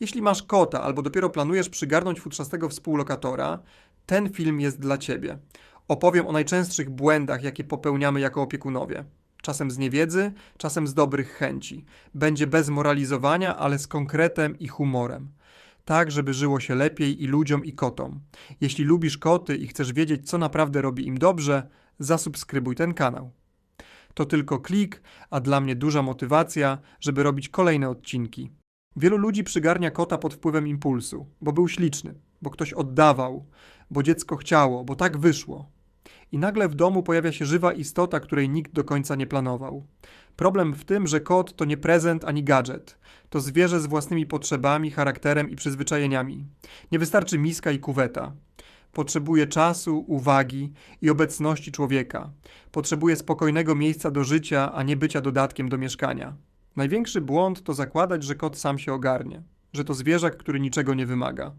Jeśli masz kota albo dopiero planujesz przygarnąć futrzastego współlokatora, ten film jest dla ciebie. Opowiem o najczęstszych błędach, jakie popełniamy jako opiekunowie. Czasem z niewiedzy, czasem z dobrych chęci. Będzie bez moralizowania, ale z konkretem i humorem. Tak, żeby żyło się lepiej i ludziom, i kotom. Jeśli lubisz koty i chcesz wiedzieć, co naprawdę robi im dobrze, zasubskrybuj ten kanał. To tylko klik, a dla mnie duża motywacja, żeby robić kolejne odcinki. Wielu ludzi przygarnia kota pod wpływem impulsu, bo był śliczny, bo ktoś oddawał, bo dziecko chciało, bo tak wyszło. I nagle w domu pojawia się żywa istota, której nikt do końca nie planował. Problem w tym, że kot to nie prezent ani gadżet. To zwierzę z własnymi potrzebami, charakterem i przyzwyczajeniami. Nie wystarczy miska i kuweta. Potrzebuje czasu, uwagi i obecności człowieka. Potrzebuje spokojnego miejsca do życia, a nie bycia dodatkiem do mieszkania. Największy błąd to zakładać, że kot sam się ogarnie, że to zwierzak, który niczego nie wymaga.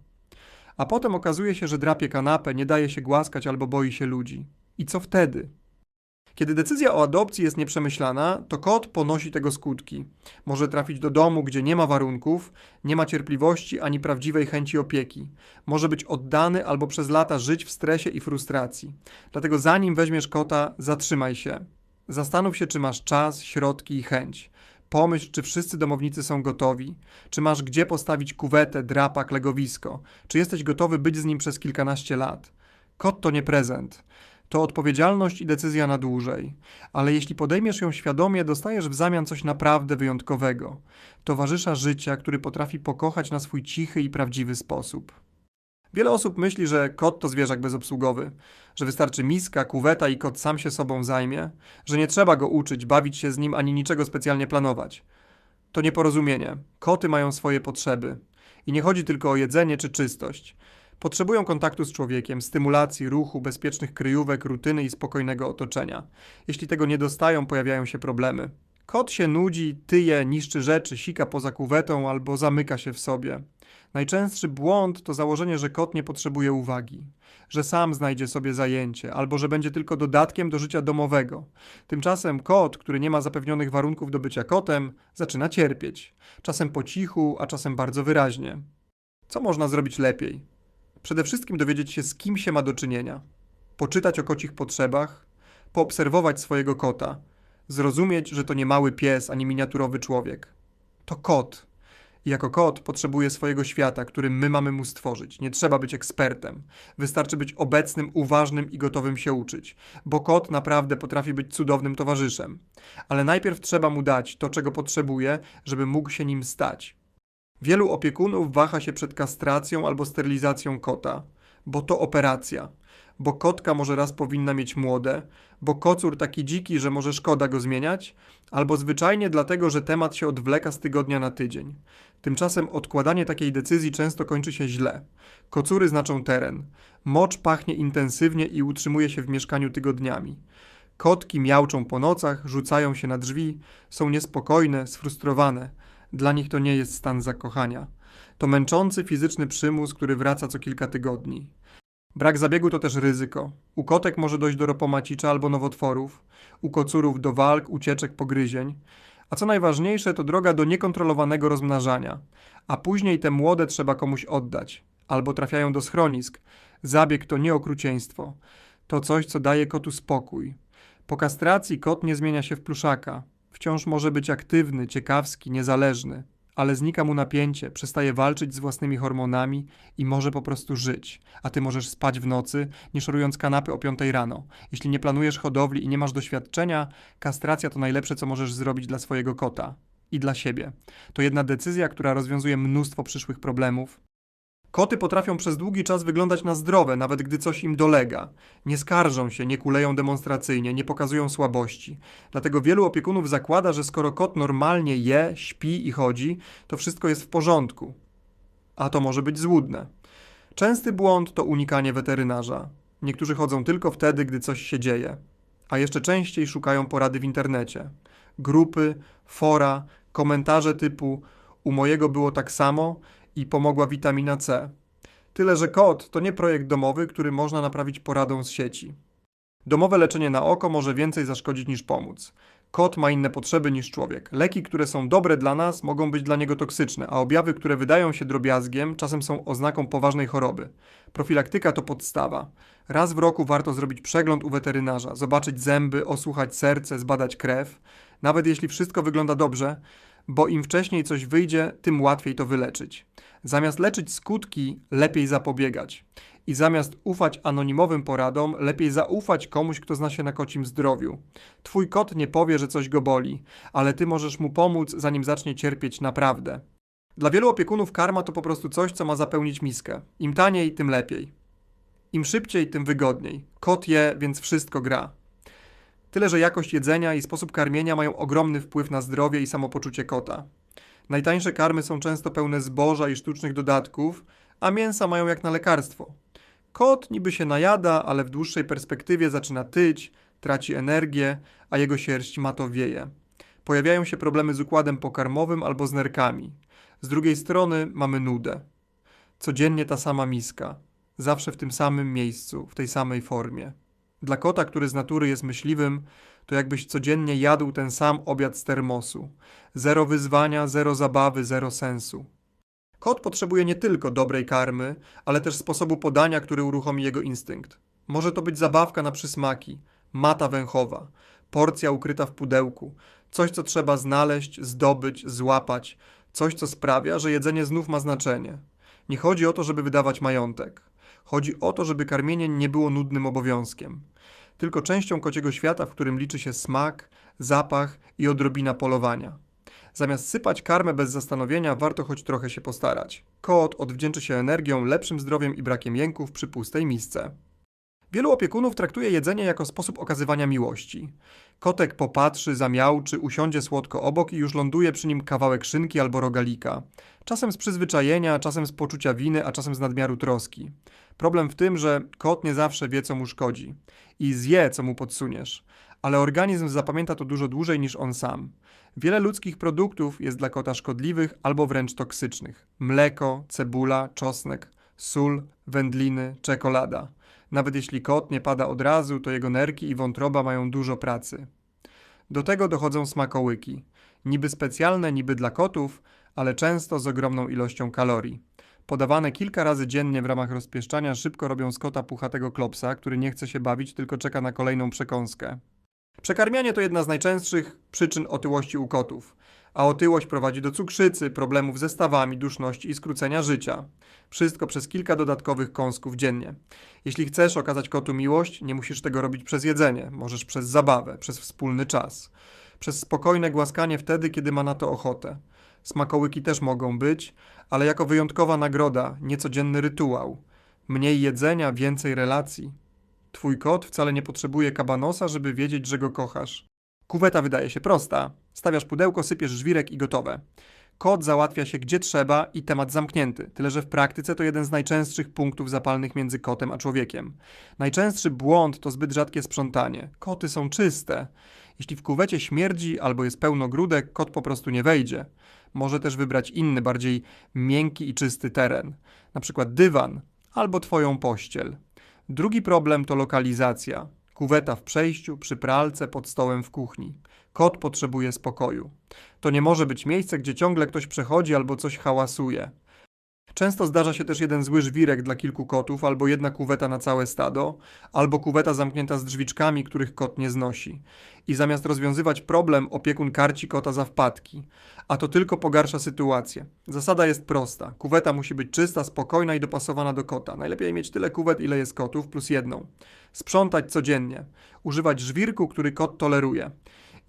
A potem okazuje się, że drapie kanapę, nie daje się głaskać albo boi się ludzi. I co wtedy? Kiedy decyzja o adopcji jest nieprzemyślana, to kot ponosi tego skutki. Może trafić do domu, gdzie nie ma warunków, nie ma cierpliwości ani prawdziwej chęci opieki. Może być oddany albo przez lata żyć w stresie i frustracji. Dlatego zanim weźmiesz kota, zatrzymaj się. Zastanów się, czy masz czas, środki i chęć. Pomyśl, czy wszyscy domownicy są gotowi, czy masz gdzie postawić kuwetę, drapak, legowisko, czy jesteś gotowy być z nim przez kilkanaście lat. Kot to nie prezent. To odpowiedzialność i decyzja na dłużej. Ale jeśli podejmiesz ją świadomie, dostajesz w zamian coś naprawdę wyjątkowego. Towarzysza życia, który potrafi pokochać na swój cichy i prawdziwy sposób. Wiele osób myśli, że kot to zwierzak bezobsługowy, że wystarczy miska, kuweta i kot sam się sobą zajmie, że nie trzeba go uczyć, bawić się z nim ani niczego specjalnie planować. To nieporozumienie. Koty mają swoje potrzeby. I nie chodzi tylko o jedzenie czy czystość. Potrzebują kontaktu z człowiekiem, stymulacji, ruchu, bezpiecznych kryjówek, rutyny i spokojnego otoczenia. Jeśli tego nie dostają, pojawiają się problemy. Kot się nudzi, tyje, niszczy rzeczy, sika poza kuwetą albo zamyka się w sobie. Najczęstszy błąd to założenie, że kot nie potrzebuje uwagi, że sam znajdzie sobie zajęcie, albo że będzie tylko dodatkiem do życia domowego. Tymczasem kot, który nie ma zapewnionych warunków do bycia kotem, zaczyna cierpieć. Czasem po cichu, a czasem bardzo wyraźnie. Co można zrobić lepiej? Przede wszystkim dowiedzieć się, z kim się ma do czynienia, poczytać o kocich potrzebach, poobserwować swojego kota, zrozumieć, że to nie mały pies ani miniaturowy człowiek. To kot. Jako kot potrzebuje swojego świata, który my mamy mu stworzyć. Nie trzeba być ekspertem. Wystarczy być obecnym, uważnym i gotowym się uczyć, bo kot naprawdę potrafi być cudownym towarzyszem. Ale najpierw trzeba mu dać to, czego potrzebuje, żeby mógł się nim stać. Wielu opiekunów waha się przed kastracją albo sterylizacją kota, bo to operacja, bo kotka może raz powinna mieć młode, bo kocur taki dziki, że może szkoda go zmieniać, albo zwyczajnie dlatego, że temat się odwleka z tygodnia na tydzień. Tymczasem odkładanie takiej decyzji często kończy się źle. Kocury znaczą teren. Mocz pachnie intensywnie i utrzymuje się w mieszkaniu tygodniami. Kotki miauczą po nocach, rzucają się na drzwi, są niespokojne, sfrustrowane. Dla nich to nie jest stan zakochania. To męczący fizyczny przymus, który wraca co kilka tygodni. Brak zabiegu to też ryzyko. U kotek może dojść do ropomacicza albo nowotworów, u kocurów do walk, ucieczek, pogryzień. A co najważniejsze, to droga do niekontrolowanego rozmnażania. A później te młode trzeba komuś oddać. Albo trafiają do schronisk. Zabieg to nie okrucieństwo. To coś, co daje kotu spokój. Po kastracji kot nie zmienia się w pluszaka. Wciąż może być aktywny, ciekawski, niezależny, ale znika mu napięcie, przestaje walczyć z własnymi hormonami i może po prostu żyć. A ty możesz spać w nocy, nie szorując kanapy o 5 rano. Jeśli nie planujesz hodowli i nie masz doświadczenia, kastracja to najlepsze, co możesz zrobić dla swojego kota i dla siebie. To jedna decyzja, która rozwiązuje mnóstwo przyszłych problemów, Koty potrafią przez długi czas wyglądać na zdrowe, nawet gdy coś im dolega. Nie skarżą się, nie kuleją demonstracyjnie, nie pokazują słabości. Dlatego wielu opiekunów zakłada, że skoro kot normalnie je, śpi i chodzi, to wszystko jest w porządku. A to może być złudne. Częsty błąd to unikanie weterynarza. Niektórzy chodzą tylko wtedy, gdy coś się dzieje, a jeszcze częściej szukają porady w internecie. Grupy, fora, komentarze typu u mojego było tak samo i pomogła witamina C. Tyle, że kot to nie projekt domowy, który można naprawić poradą z sieci. Domowe leczenie na oko może więcej zaszkodzić niż pomóc. Kot ma inne potrzeby niż człowiek. Leki, które są dobre dla nas, mogą być dla niego toksyczne, a objawy, które wydają się drobiazgiem, czasem są oznaką poważnej choroby. Profilaktyka to podstawa. Raz w roku warto zrobić przegląd u weterynarza, zobaczyć zęby, osłuchać serce, zbadać krew. Nawet jeśli wszystko wygląda dobrze, bo im wcześniej coś wyjdzie, tym łatwiej to wyleczyć. Zamiast leczyć skutki, lepiej zapobiegać. I zamiast ufać anonimowym poradom, lepiej zaufać komuś, kto zna się na kocim zdrowiu. Twój kot nie powie, że coś go boli, ale ty możesz mu pomóc, zanim zacznie cierpieć naprawdę. Dla wielu opiekunów karma to po prostu coś, co ma zapełnić miskę. Im taniej, tym lepiej. Im szybciej, tym wygodniej. Kot je, więc wszystko gra. Tyle, że jakość jedzenia i sposób karmienia mają ogromny wpływ na zdrowie i samopoczucie kota. Najtańsze karmy są często pełne zboża i sztucznych dodatków, a mięsa mają jak na lekarstwo. Kot niby się najada, ale w dłuższej perspektywie zaczyna tyć, traci energię, a jego sierść matowieje. Pojawiają się problemy z układem pokarmowym albo z nerkami. Z drugiej strony mamy nudę. Codziennie ta sama miska, zawsze w tym samym miejscu, w tej samej formie. Dla kota, który z natury jest myśliwym, to jakbyś codziennie jadł ten sam obiad z termosu. Zero wyzwania, zero zabawy, zero sensu. Kot potrzebuje nie tylko dobrej karmy, ale też sposobu podania, który uruchomi jego instynkt. Może to być zabawka na przysmaki, mata węchowa, porcja ukryta w pudełku, coś co trzeba znaleźć, zdobyć, złapać, coś co sprawia, że jedzenie znów ma znaczenie. Nie chodzi o to, żeby wydawać majątek. Chodzi o to, żeby karmienie nie było nudnym obowiązkiem, tylko częścią kociego świata, w którym liczy się smak, zapach i odrobina polowania. Zamiast sypać karmę bez zastanowienia, warto choć trochę się postarać. Kot odwdzięczy się energią, lepszym zdrowiem i brakiem jęków przy pustej misce. Wielu opiekunów traktuje jedzenie jako sposób okazywania miłości. Kotek popatrzy, zamiałczy, usiądzie słodko obok i już ląduje przy nim kawałek szynki albo rogalika. Czasem z przyzwyczajenia, czasem z poczucia winy, a czasem z nadmiaru troski. Problem w tym, że kot nie zawsze wie, co mu szkodzi i zje, co mu podsuniesz, ale organizm zapamięta to dużo dłużej niż on sam. Wiele ludzkich produktów jest dla kota szkodliwych albo wręcz toksycznych. Mleko, cebula, czosnek, sól, wędliny, czekolada. Nawet jeśli kot nie pada od razu, to jego nerki i wątroba mają dużo pracy. Do tego dochodzą smakołyki. Niby specjalne, niby dla kotów, ale często z ogromną ilością kalorii. Podawane kilka razy dziennie w ramach rozpieszczania szybko robią z kota puchatego klopsa, który nie chce się bawić, tylko czeka na kolejną przekąskę. Przekarmianie to jedna z najczęstszych przyczyn otyłości u kotów, a otyłość prowadzi do cukrzycy, problemów ze stawami, duszności i skrócenia życia. Wszystko przez kilka dodatkowych kąsków dziennie. Jeśli chcesz okazać kotu miłość, nie musisz tego robić przez jedzenie, możesz przez zabawę, przez wspólny czas, przez spokojne głaskanie wtedy, kiedy ma na to ochotę. Smakołyki też mogą być, ale jako wyjątkowa nagroda, niecodzienny rytuał. Mniej jedzenia, więcej relacji. Twój kot wcale nie potrzebuje kabanosa, żeby wiedzieć, że go kochasz. Kuweta wydaje się prosta. Stawiasz pudełko, sypiesz żwirek i gotowe. Kot załatwia się gdzie trzeba i temat zamknięty, tyle że w praktyce to jeden z najczęstszych punktów zapalnych między kotem a człowiekiem. Najczęstszy błąd to zbyt rzadkie sprzątanie. Koty są czyste. Jeśli w kuwecie śmierdzi albo jest pełno grudek, kot po prostu nie wejdzie. Może też wybrać inny, bardziej miękki i czysty teren, na przykład dywan albo twoją pościel. Drugi problem to lokalizacja. Kuweta w przejściu, przy pralce, pod stołem w kuchni. Kot potrzebuje spokoju. To nie może być miejsce, gdzie ciągle ktoś przechodzi albo coś hałasuje. Często zdarza się też jeden zły żwirek dla kilku kotów, albo jedna kuweta na całe stado, albo kuweta zamknięta z drzwiczkami, których kot nie znosi. I zamiast rozwiązywać problem, opiekun karci kota za wpadki. A to tylko pogarsza sytuację. Zasada jest prosta. Kuweta musi być czysta, spokojna i dopasowana do kota. Najlepiej mieć tyle kuwet, ile jest kotów, plus jedną. Sprzątać codziennie. Używać żwirku, który kot toleruje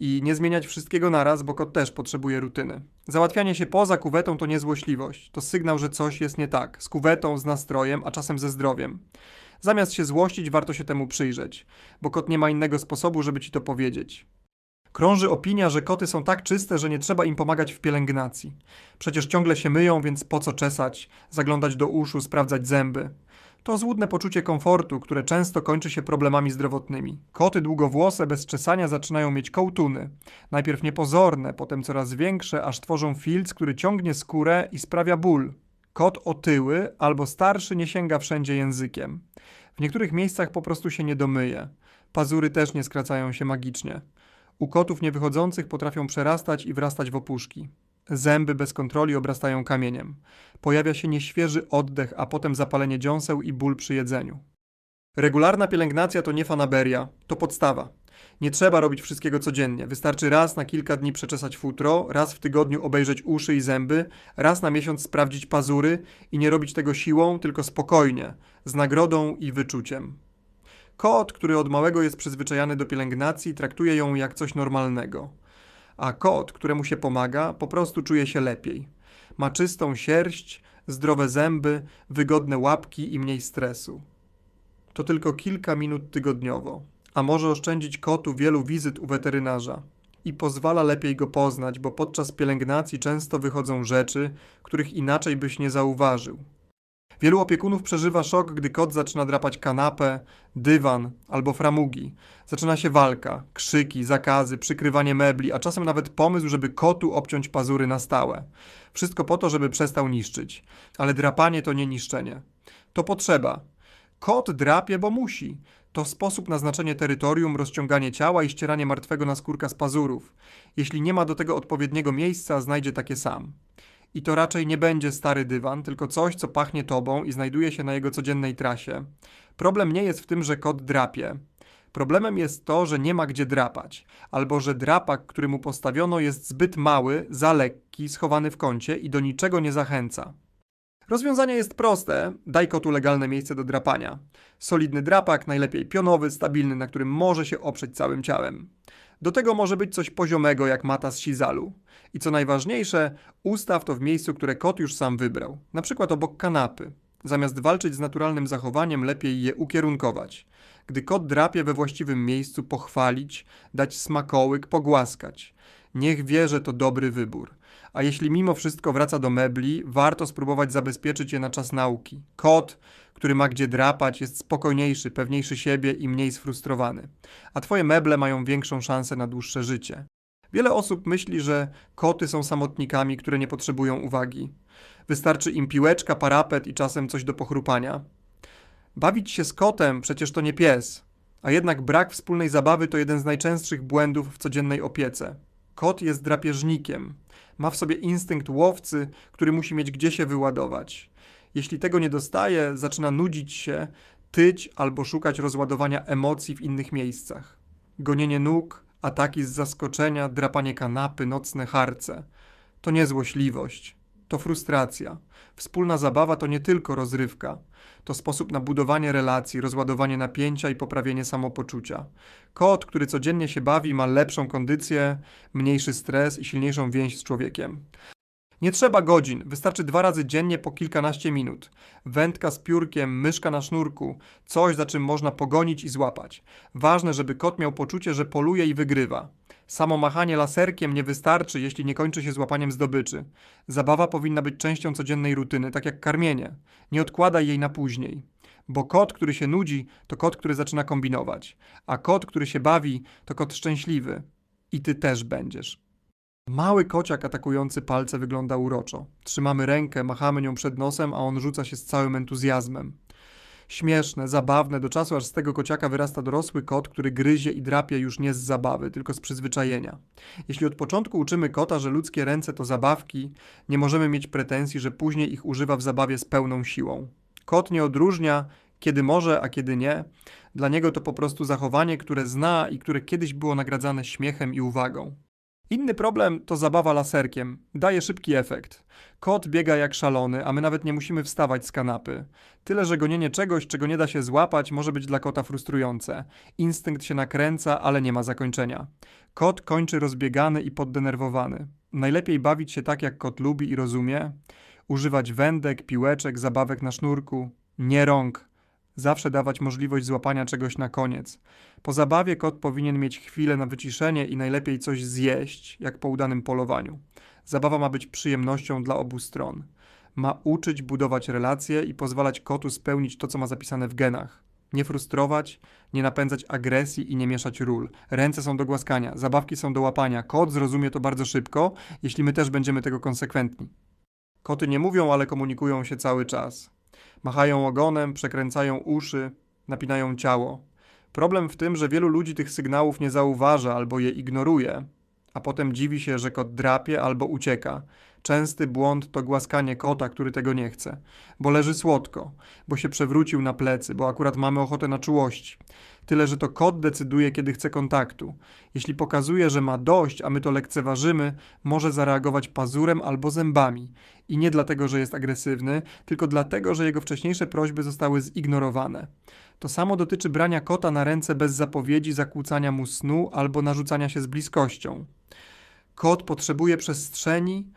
i nie zmieniać wszystkiego naraz, bo kot też potrzebuje rutyny. Załatwianie się poza kuwetą to nie złośliwość, to sygnał, że coś jest nie tak z kuwetą, z nastrojem, a czasem ze zdrowiem. Zamiast się złościć, warto się temu przyjrzeć, bo kot nie ma innego sposobu, żeby ci to powiedzieć. Krąży opinia, że koty są tak czyste, że nie trzeba im pomagać w pielęgnacji. Przecież ciągle się myją, więc po co czesać, zaglądać do uszu, sprawdzać zęby. To złudne poczucie komfortu, które często kończy się problemami zdrowotnymi. Koty długowłose bez czesania zaczynają mieć kołtuny. Najpierw niepozorne, potem coraz większe, aż tworzą filc, który ciągnie skórę i sprawia ból. Kot otyły albo starszy nie sięga wszędzie językiem. W niektórych miejscach po prostu się nie domyje. Pazury też nie skracają się magicznie. U kotów niewychodzących potrafią przerastać i wrastać w opuszki. Zęby bez kontroli obrastają kamieniem. Pojawia się nieświeży oddech, a potem zapalenie dziąseł i ból przy jedzeniu. Regularna pielęgnacja to nie fanaberia, to podstawa. Nie trzeba robić wszystkiego codziennie. Wystarczy raz na kilka dni przeczesać futro, raz w tygodniu obejrzeć uszy i zęby, raz na miesiąc sprawdzić pazury i nie robić tego siłą, tylko spokojnie, z nagrodą i wyczuciem. Kot, który od małego jest przyzwyczajany do pielęgnacji, traktuje ją jak coś normalnego. A kot, któremu się pomaga, po prostu czuje się lepiej. Ma czystą sierść, zdrowe zęby, wygodne łapki i mniej stresu. To tylko kilka minut tygodniowo, a może oszczędzić kotu wielu wizyt u weterynarza i pozwala lepiej go poznać, bo podczas pielęgnacji często wychodzą rzeczy, których inaczej byś nie zauważył. Wielu opiekunów przeżywa szok, gdy kot zaczyna drapać kanapę, dywan albo framugi. Zaczyna się walka, krzyki, zakazy, przykrywanie mebli, a czasem nawet pomysł, żeby kotu obciąć pazury na stałe. Wszystko po to, żeby przestał niszczyć. Ale drapanie to nie niszczenie. To potrzeba. Kot drapie, bo musi. To sposób na znaczenie terytorium, rozciąganie ciała i ścieranie martwego naskórka z pazurów. Jeśli nie ma do tego odpowiedniego miejsca, znajdzie takie sam. I to raczej nie będzie stary dywan, tylko coś, co pachnie tobą i znajduje się na jego codziennej trasie. Problem nie jest w tym, że kot drapie. Problemem jest to, że nie ma gdzie drapać, albo że drapak, który mu postawiono, jest zbyt mały, za lekki, schowany w kącie i do niczego nie zachęca. Rozwiązanie jest proste. Daj kotu legalne miejsce do drapania. Solidny drapak, najlepiej pionowy, stabilny, na którym może się oprzeć całym ciałem. Do tego może być coś poziomego, jak mata z sizalu. I co najważniejsze, ustaw to w miejscu, które kot już sam wybrał, na przykład obok kanapy. Zamiast walczyć z naturalnym zachowaniem, lepiej je ukierunkować. Gdy kot drapie we właściwym miejscu, pochwalić, dać smakołyk, pogłaskać. Niech wie, że to dobry wybór. A jeśli mimo wszystko wraca do mebli, warto spróbować zabezpieczyć je na czas nauki. Kot, który ma gdzie drapać, jest spokojniejszy, pewniejszy siebie i mniej sfrustrowany. A twoje meble mają większą szansę na dłuższe życie. Wiele osób myśli, że koty są samotnikami, które nie potrzebują uwagi. Wystarczy im piłeczka, parapet i czasem coś do pochrupania. Bawić się z kotem przecież to nie pies, a jednak brak wspólnej zabawy to jeden z najczęstszych błędów w codziennej opiece. Kot jest drapieżnikiem. Ma w sobie instynkt łowcy, który musi mieć gdzie się wyładować. Jeśli tego nie dostaje, zaczyna nudzić się, tyć albo szukać rozładowania emocji w innych miejscach. Gonienie nóg, ataki z zaskoczenia, drapanie kanapy, nocne harce. To nie złośliwość, to frustracja. Wspólna zabawa to nie tylko rozrywka. To sposób na budowanie relacji, rozładowanie napięcia i poprawienie samopoczucia. Kot, który codziennie się bawi, ma lepszą kondycję, mniejszy stres i silniejszą więź z człowiekiem. Nie trzeba godzin, wystarczy dwa razy dziennie po kilkanaście minut. Wędka z piórkiem, myszka na sznurku, coś za czym można pogonić i złapać. Ważne, żeby kot miał poczucie, że poluje i wygrywa. Samo machanie laserkiem nie wystarczy, jeśli nie kończy się złapaniem zdobyczy. Zabawa powinna być częścią codziennej rutyny, tak jak karmienie. Nie odkładaj jej na później. Bo kot, który się nudzi, to kot, który zaczyna kombinować. A kot, który się bawi, to kot szczęśliwy. I ty też będziesz. Mały kociak atakujący palce wygląda uroczo. Trzymamy rękę, machamy nią przed nosem, a on rzuca się z całym entuzjazmem. Śmieszne, zabawne, do czasu aż z tego kociaka wyrasta dorosły kot, który gryzie i drapie już nie z zabawy, tylko z przyzwyczajenia. Jeśli od początku uczymy kota, że ludzkie ręce to zabawki, nie możemy mieć pretensji, że później ich używa w zabawie z pełną siłą. Kot nie odróżnia, kiedy może, a kiedy nie. Dla niego to po prostu zachowanie, które zna i które kiedyś było nagradzane śmiechem i uwagą. Inny problem to zabawa laserkiem. Daje szybki efekt. Kot biega jak szalony, a my nawet nie musimy wstawać z kanapy. Tyle, że gonienie czegoś, czego nie da się złapać, może być dla kota frustrujące. Instynkt się nakręca, ale nie ma zakończenia. Kot kończy rozbiegany i poddenerwowany. Najlepiej bawić się tak, jak kot lubi i rozumie. Używać wędek, piłeczek, zabawek na sznurku. Nie rąk, Zawsze dawać możliwość złapania czegoś na koniec. Po zabawie kot powinien mieć chwilę na wyciszenie i najlepiej coś zjeść, jak po udanym polowaniu. Zabawa ma być przyjemnością dla obu stron. Ma uczyć budować relacje i pozwalać kotu spełnić to, co ma zapisane w genach. Nie frustrować, nie napędzać agresji i nie mieszać ról. Ręce są do głaskania, zabawki są do łapania. Kot zrozumie to bardzo szybko, jeśli my też będziemy tego konsekwentni. Koty nie mówią, ale komunikują się cały czas. Machają ogonem, przekręcają uszy, napinają ciało. Problem w tym, że wielu ludzi tych sygnałów nie zauważa albo je ignoruje, a potem dziwi się, że kot drapie albo ucieka. Częsty błąd to głaskanie kota, który tego nie chce, bo leży słodko, bo się przewrócił na plecy, bo akurat mamy ochotę na czułości. Tyle, że to kot decyduje, kiedy chce kontaktu. Jeśli pokazuje, że ma dość, a my to lekceważymy, może zareagować pazurem albo zębami. I nie dlatego, że jest agresywny, tylko dlatego, że jego wcześniejsze prośby zostały zignorowane. To samo dotyczy brania kota na ręce bez zapowiedzi, zakłócania mu snu albo narzucania się z bliskością. Kot potrzebuje przestrzeni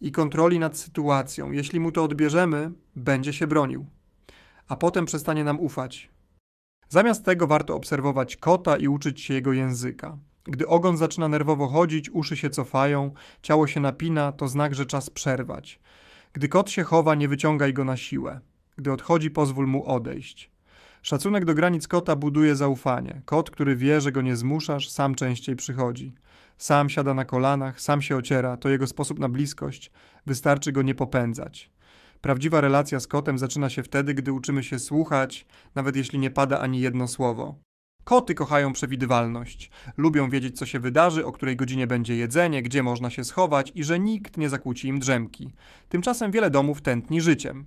i kontroli nad sytuacją. Jeśli mu to odbierzemy, będzie się bronił, a potem przestanie nam ufać. Zamiast tego warto obserwować kota i uczyć się jego języka. Gdy ogon zaczyna nerwowo chodzić, uszy się cofają, ciało się napina, to znak, że czas przerwać. Gdy kot się chowa, nie wyciągaj go na siłę. Gdy odchodzi, pozwól mu odejść. Szacunek do granic kota buduje zaufanie. Kot, który wie, że go nie zmuszasz, sam częściej przychodzi. Sam siada na kolanach, sam się ociera, to jego sposób na bliskość. Wystarczy go nie popędzać. Prawdziwa relacja z kotem zaczyna się wtedy, gdy uczymy się słuchać, nawet jeśli nie pada ani jedno słowo. Koty kochają przewidywalność. Lubią wiedzieć, co się wydarzy, o której godzinie będzie jedzenie, gdzie można się schować i że nikt nie zakłóci im drzemki. Tymczasem wiele domów tętni życiem.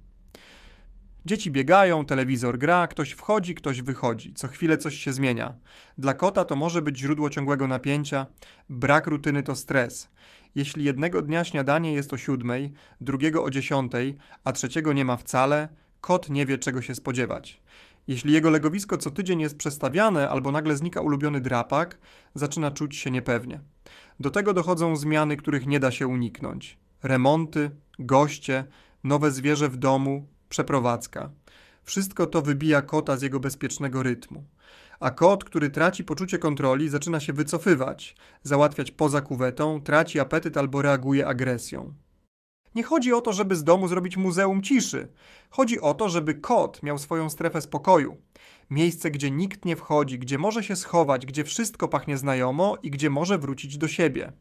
Dzieci biegają, telewizor gra, ktoś wchodzi, ktoś wychodzi. Co chwilę coś się zmienia. Dla kota to może być źródło ciągłego napięcia, brak rutyny to stres. Jeśli jednego dnia śniadanie jest o siódmej, drugiego o dziesiątej, a trzeciego nie ma wcale, kot nie wie czego się spodziewać. Jeśli jego legowisko co tydzień jest przestawiane albo nagle znika ulubiony drapak, zaczyna czuć się niepewnie. Do tego dochodzą zmiany, których nie da się uniknąć. Remonty, goście, nowe zwierzę w domu, przeprowadzka. Wszystko to wybija kota z jego bezpiecznego rytmu. A kot, który traci poczucie kontroli, zaczyna się wycofywać, załatwiać poza kuwetą, traci apetyt albo reaguje agresją. Nie chodzi o to, żeby z domu zrobić muzeum ciszy. Chodzi o to, żeby kot miał swoją strefę spokoju. Miejsce, gdzie nikt nie wchodzi, gdzie może się schować, gdzie wszystko pachnie znajomo i gdzie może wrócić do siebie.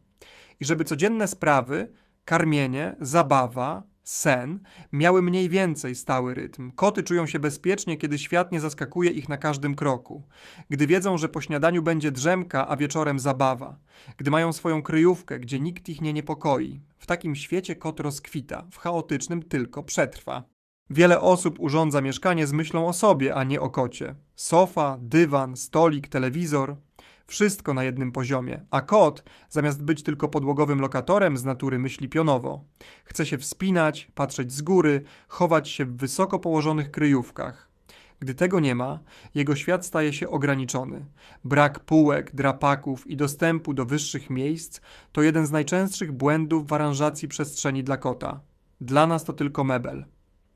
I żeby codzienne sprawy, karmienie, zabawa, sen miały mniej więcej stały rytm. Koty czują się bezpiecznie, kiedy świat nie zaskakuje ich na każdym kroku. Gdy wiedzą, że po śniadaniu będzie drzemka, a wieczorem zabawa. Gdy mają swoją kryjówkę, gdzie nikt ich nie niepokoi. W takim świecie kot rozkwita, w chaotycznym tylko przetrwa. Wiele osób urządza mieszkanie z myślą o sobie, a nie o kocie. Sofa, dywan, stolik, telewizor wszystko na jednym poziomie, a kot, zamiast być tylko podłogowym lokatorem z natury myśli pionowo. Chce się wspinać, patrzeć z góry, chować się w wysoko położonych kryjówkach. Gdy tego nie ma, jego świat staje się ograniczony. Brak półek, drapaków i dostępu do wyższych miejsc to jeden z najczęstszych błędów w aranżacji przestrzeni dla kota. Dla nas to tylko mebel.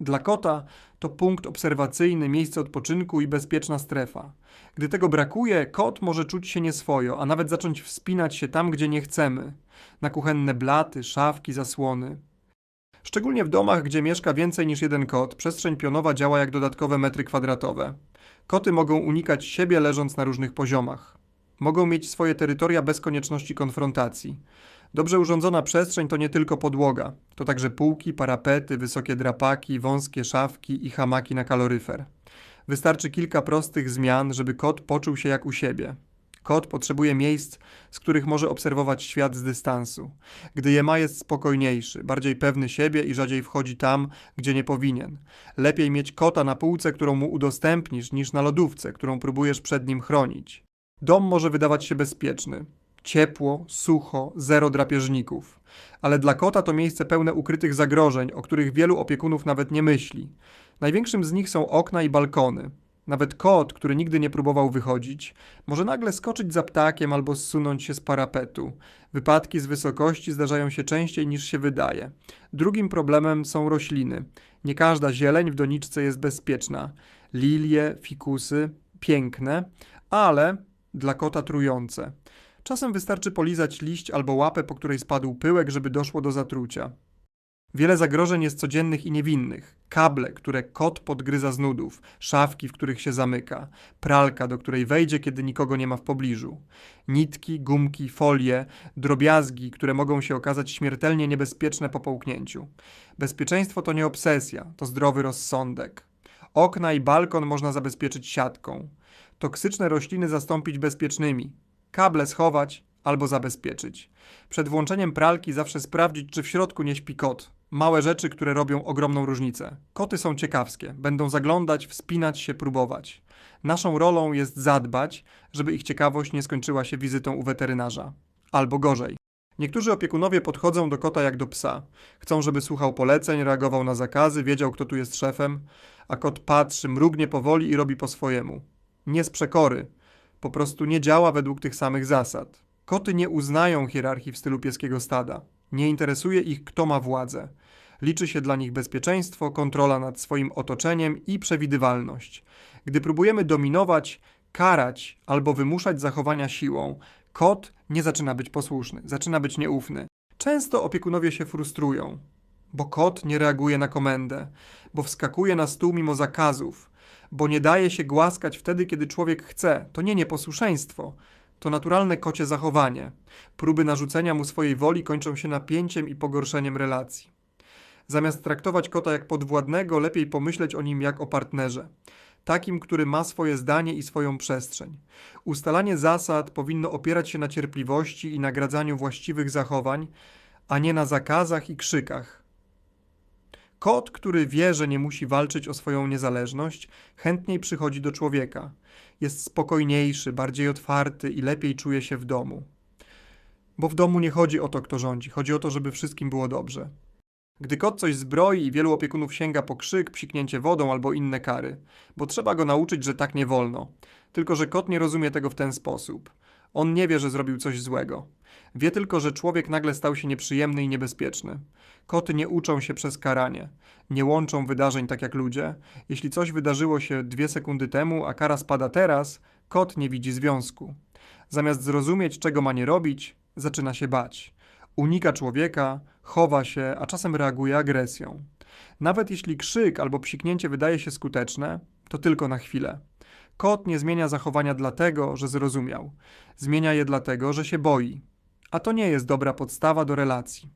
Dla kota to punkt obserwacyjny, miejsce odpoczynku i bezpieczna strefa. Gdy tego brakuje, kot może czuć się nieswojo, a nawet zacząć wspinać się tam, gdzie nie chcemy na kuchenne blaty, szafki, zasłony. Szczególnie w domach, gdzie mieszka więcej niż jeden kot, przestrzeń pionowa działa jak dodatkowe metry kwadratowe. Koty mogą unikać siebie leżąc na różnych poziomach. Mogą mieć swoje terytoria bez konieczności konfrontacji. Dobrze urządzona przestrzeń to nie tylko podłoga, to także półki, parapety, wysokie drapaki, wąskie szafki i hamaki na kaloryfer. Wystarczy kilka prostych zmian, żeby kot poczuł się jak u siebie. Kot potrzebuje miejsc, z których może obserwować świat z dystansu. Gdy je ma, jest spokojniejszy, bardziej pewny siebie i rzadziej wchodzi tam, gdzie nie powinien. Lepiej mieć kota na półce, którą mu udostępnisz, niż na lodówce, którą próbujesz przed nim chronić. Dom może wydawać się bezpieczny. Ciepło, sucho, zero drapieżników. Ale dla kota to miejsce pełne ukrytych zagrożeń, o których wielu opiekunów nawet nie myśli. Największym z nich są okna i balkony. Nawet kot, który nigdy nie próbował wychodzić, może nagle skoczyć za ptakiem albo zsunąć się z parapetu. Wypadki z wysokości zdarzają się częściej niż się wydaje. Drugim problemem są rośliny. Nie każda zieleń w doniczce jest bezpieczna. Lilie, fikusy, piękne, ale dla kota trujące. Czasem wystarczy polizać liść albo łapę, po której spadł pyłek, żeby doszło do zatrucia. Wiele zagrożeń jest codziennych i niewinnych. Kable, które kot podgryza z nudów, szafki, w których się zamyka, pralka, do której wejdzie, kiedy nikogo nie ma w pobliżu, nitki, gumki, folie, drobiazgi, które mogą się okazać śmiertelnie niebezpieczne po połknięciu. Bezpieczeństwo to nie obsesja, to zdrowy rozsądek. Okna i balkon można zabezpieczyć siatką. Toksyczne rośliny zastąpić bezpiecznymi. Kable schować albo zabezpieczyć. Przed włączeniem pralki zawsze sprawdzić, czy w środku nie śpi kot. Małe rzeczy, które robią ogromną różnicę. Koty są ciekawskie, będą zaglądać, wspinać się, próbować. Naszą rolą jest zadbać, żeby ich ciekawość nie skończyła się wizytą u weterynarza. Albo gorzej. Niektórzy opiekunowie podchodzą do kota jak do psa. Chcą, żeby słuchał poleceń, reagował na zakazy, wiedział, kto tu jest szefem, a kot patrzy, mrugnie powoli i robi po swojemu. Nie z przekory, po prostu nie działa według tych samych zasad. Koty nie uznają hierarchii w stylu pieskiego stada. Nie interesuje ich, kto ma władzę. Liczy się dla nich bezpieczeństwo, kontrola nad swoim otoczeniem i przewidywalność. Gdy próbujemy dominować, karać albo wymuszać zachowania siłą, kot nie zaczyna być posłuszny, zaczyna być nieufny. Często opiekunowie się frustrują, bo kot nie reaguje na komendę, bo wskakuje na stół mimo zakazów, bo nie daje się głaskać wtedy, kiedy człowiek chce. To nie nieposłuszeństwo, to naturalne kocie zachowanie. Próby narzucenia mu swojej woli kończą się napięciem i pogorszeniem relacji. Zamiast traktować kota jak podwładnego, lepiej pomyśleć o nim jak o partnerze. Takim, który ma swoje zdanie i swoją przestrzeń. Ustalanie zasad powinno opierać się na cierpliwości i nagradzaniu właściwych zachowań, a nie na zakazach i krzykach. Kot, który wie, że nie musi walczyć o swoją niezależność, chętniej przychodzi do człowieka. Jest spokojniejszy, bardziej otwarty i lepiej czuje się w domu. Bo w domu nie chodzi o to, kto rządzi, chodzi o to, żeby wszystkim było dobrze. Gdy kot coś zbroi i wielu opiekunów sięga po krzyk, psiknięcie wodą albo inne kary, bo trzeba go nauczyć, że tak nie wolno. Tylko, że kot nie rozumie tego w ten sposób. On nie wie, że zrobił coś złego. Wie tylko, że człowiek nagle stał się nieprzyjemny i niebezpieczny. Koty nie uczą się przez karanie, nie łączą wydarzeń tak jak ludzie. Jeśli coś wydarzyło się dwie sekundy temu, a kara spada teraz, kot nie widzi związku. Zamiast zrozumieć, czego ma nie robić, zaczyna się bać. Unika człowieka, chowa się, a czasem reaguje agresją. Nawet jeśli krzyk albo psiknięcie wydaje się skuteczne, to tylko na chwilę. Kot nie zmienia zachowania dlatego, że zrozumiał. Zmienia je dlatego, że się boi. A to nie jest dobra podstawa do relacji.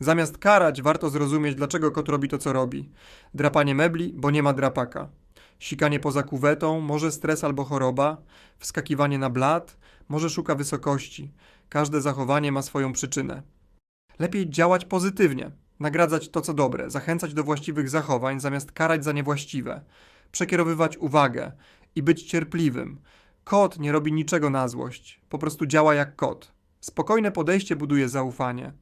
Zamiast karać, warto zrozumieć, dlaczego kot robi to, co robi. Drapanie mebli, bo nie ma drapaka. Sikanie poza kuwetą, może stres albo choroba. Wskakiwanie na blat, może szuka wysokości. Każde zachowanie ma swoją przyczynę. Lepiej działać pozytywnie, nagradzać to, co dobre, zachęcać do właściwych zachowań, zamiast karać za niewłaściwe, przekierowywać uwagę i być cierpliwym. Kot nie robi niczego na złość, po prostu działa jak kot. Spokojne podejście buduje zaufanie,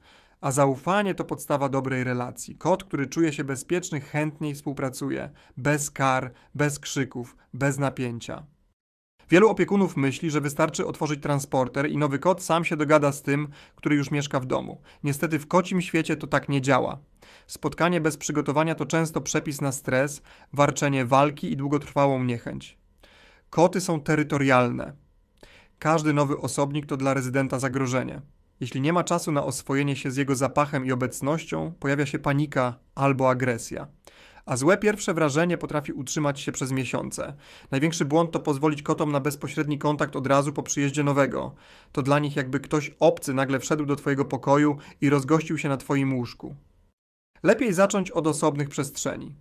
a zaufanie to podstawa dobrej relacji. Kot, który czuje się bezpieczny, chętniej współpracuje, bez kar, bez krzyków, bez napięcia. Wielu opiekunów myśli, że wystarczy otworzyć transporter i nowy kot sam się dogada z tym, który już mieszka w domu. Niestety w kocim świecie to tak nie działa. Spotkanie bez przygotowania to często przepis na stres, warczenie walki i długotrwałą niechęć. Koty są terytorialne. Każdy nowy osobnik to dla rezydenta zagrożenie. Jeśli nie ma czasu na oswojenie się z jego zapachem i obecnością, pojawia się panika albo agresja a złe pierwsze wrażenie potrafi utrzymać się przez miesiące. Największy błąd to pozwolić kotom na bezpośredni kontakt od razu po przyjeździe nowego. To dla nich jakby ktoś obcy nagle wszedł do twojego pokoju i rozgościł się na twoim łóżku. Lepiej zacząć od osobnych przestrzeni.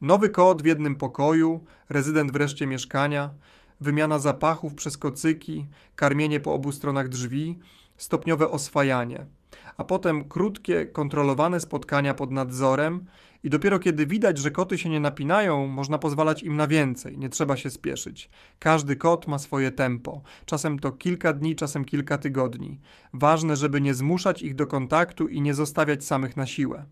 Nowy kot w jednym pokoju, rezydent wreszcie mieszkania, wymiana zapachów przez kocyki, karmienie po obu stronach drzwi, stopniowe oswajanie, a potem krótkie, kontrolowane spotkania pod nadzorem i dopiero kiedy widać, że koty się nie napinają, można pozwalać im na więcej, nie trzeba się spieszyć. Każdy kot ma swoje tempo. Czasem to kilka dni, czasem kilka tygodni. Ważne, żeby nie zmuszać ich do kontaktu i nie zostawiać samych na siłę.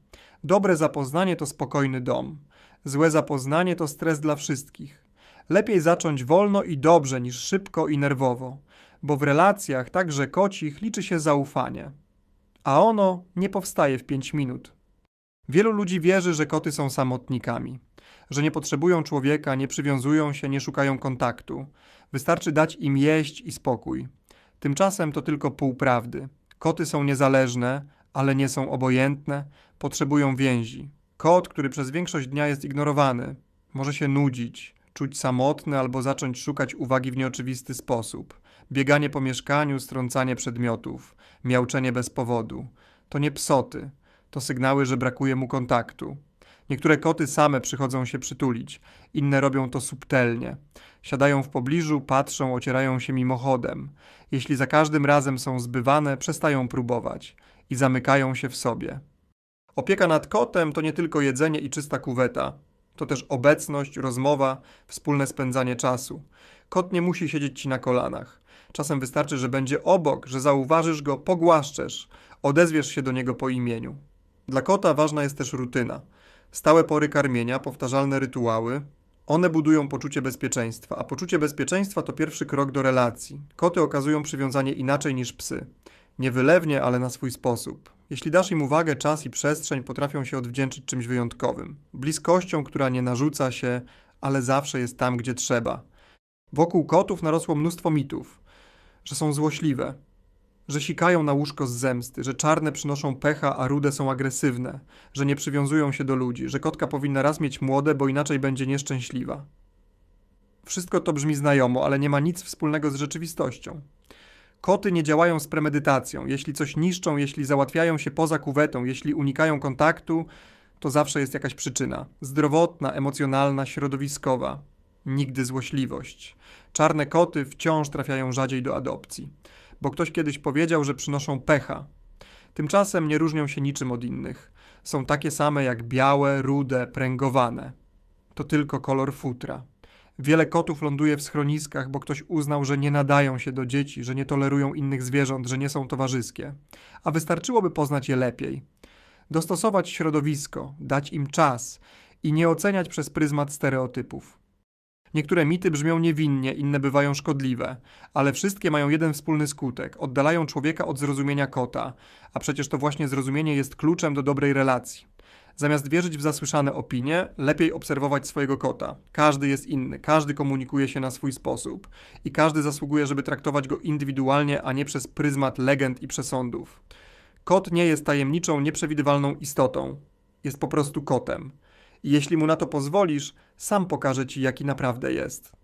Dobre zapoznanie to spokojny dom. Złe zapoznanie to stres dla wszystkich. Lepiej zacząć wolno i dobrze niż szybko i nerwowo, bo w relacjach, także kocich, liczy się zaufanie. A ono nie powstaje w pięć minut. Wielu ludzi wierzy, że koty są samotnikami, że nie potrzebują człowieka, nie przywiązują się, nie szukają kontaktu. Wystarczy dać im jeść i spokój. Tymczasem to tylko pół prawdy. Koty są niezależne, ale nie są obojętne, potrzebują więzi. Kot, który przez większość dnia jest ignorowany, może się nudzić, czuć samotny albo zacząć szukać uwagi w nieoczywisty sposób. Bieganie po mieszkaniu, strącanie przedmiotów, miauczenie bez powodu. To nie psoty to sygnały, że brakuje mu kontaktu. Niektóre koty same przychodzą się przytulić, inne robią to subtelnie. Siadają w pobliżu, patrzą, ocierają się mimochodem. Jeśli za każdym razem są zbywane, przestają próbować i zamykają się w sobie. Opieka nad kotem to nie tylko jedzenie i czysta kuweta. To też obecność, rozmowa, wspólne spędzanie czasu. Kot nie musi siedzieć ci na kolanach. Czasem wystarczy, że będzie obok, że zauważysz go, pogłaszczesz, odezwiesz się do niego po imieniu. Dla kota ważna jest też rutyna. Stałe pory karmienia, powtarzalne rytuały. One budują poczucie bezpieczeństwa, a poczucie bezpieczeństwa to pierwszy krok do relacji. Koty okazują przywiązanie inaczej niż psy. Nie wylewnie, ale na swój sposób. Jeśli dasz im uwagę, czas i przestrzeń, potrafią się odwdzięczyć czymś wyjątkowym. Bliskością, która nie narzuca się, ale zawsze jest tam, gdzie trzeba. Wokół kotów narosło mnóstwo mitów, że są złośliwe, że sikają na łóżko z zemsty, że czarne przynoszą pecha, a rude są agresywne, że nie przywiązują się do ludzi, że kotka powinna raz mieć młode, bo inaczej będzie nieszczęśliwa. Wszystko to brzmi znajomo, ale nie ma nic wspólnego z rzeczywistością. Koty nie działają z premedytacją. Jeśli coś niszczą, jeśli załatwiają się poza kuwetą, jeśli unikają kontaktu, to zawsze jest jakaś przyczyna. Zdrowotna, emocjonalna, środowiskowa. Nigdy złośliwość. Czarne koty wciąż trafiają rzadziej do adopcji, bo ktoś kiedyś powiedział, że przynoszą pecha. Tymczasem nie różnią się niczym od innych. Są takie same jak białe, rude, pręgowane. To tylko kolor futra. Wiele kotów ląduje w schroniskach, bo ktoś uznał, że nie nadają się do dzieci, że nie tolerują innych zwierząt, że nie są towarzyskie. A wystarczyłoby poznać je lepiej. Dostosować środowisko, dać im czas i nie oceniać przez pryzmat stereotypów. Niektóre mity brzmią niewinnie, inne bywają szkodliwe, ale wszystkie mają jeden wspólny skutek oddalają człowieka od zrozumienia kota, a przecież to właśnie zrozumienie jest kluczem do dobrej relacji. Zamiast wierzyć w zasłyszane opinie, lepiej obserwować swojego kota. Każdy jest inny, każdy komunikuje się na swój sposób i każdy zasługuje, żeby traktować go indywidualnie, a nie przez pryzmat legend i przesądów. Kot nie jest tajemniczą, nieprzewidywalną istotą. Jest po prostu kotem. I jeśli mu na to pozwolisz, sam pokaże ci, jaki naprawdę jest.